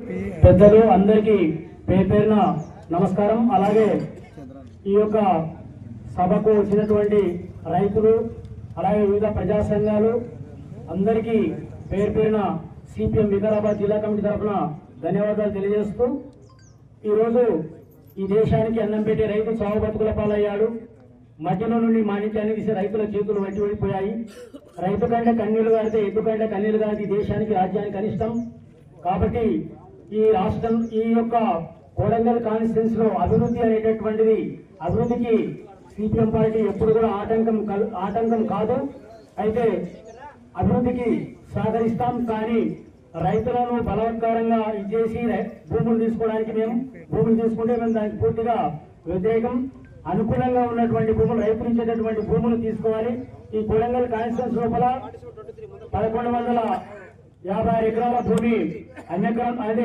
పెద్దలు అందరికీ పేరు పేరున నమస్కారం. అలాగే ఈ యొక్క సభకు వచ్చినటువంటి రైతులు అలాగే వివిధ ప్రజా సంఘాలు అందరికీ పేరు పేరున సిపిఎం వికారాబాద్ జిల్లా కమిటీ తరఫున ధన్యవాదాలు తెలియజేస్తూ ఈరోజు ఈ దేశానికి అన్నం పెట్టే రైతు చావు బతుకుల పాలయ్యాడు. మధ్యలో నుండి మాణిక్యాన్ని తీసి రైతుల చేతులు వట్టి వెళ్ళిపోయాయి రైతు కంటే కన్నీళ్ళు కాడితే ఎద్దు కంటే కన్నీళ్ళు కాదు దేశానికి రాజ్యానికి కనిష్టం కాబట్టి ఈ రాష్ట్రం ఈ యొక్క కోడంగల్ కాన్స్టిట్యూన్స్లో అభివృద్ధి అనేటటువంటిది అభివృద్ధికి సిపిఎం పార్టీ ఎప్పుడు కూడా ఆటంకం ఆటంకం కాదు. అయితే అభివృద్ధికి సహకరిస్తాం కానీ రైతులను బలవత్కారంగా ఇచ్చేసి భూములు తీసుకోవడానికి మేము భూములు తీసుకుంటే మేము దానికి పూర్తిగా వ్యతిరేకం. అనుకూలంగా ఉన్నటువంటి భూములు రైతులు ఇచ్చేటటువంటి భూములు తీసుకోవాలి. ఈ కొడంగల్ కాన్స్టిట్యూన్స్ లోపల పదకొండు వందల యాభై ఆరు ఎకరాల భూమి అన్యకరం అనేది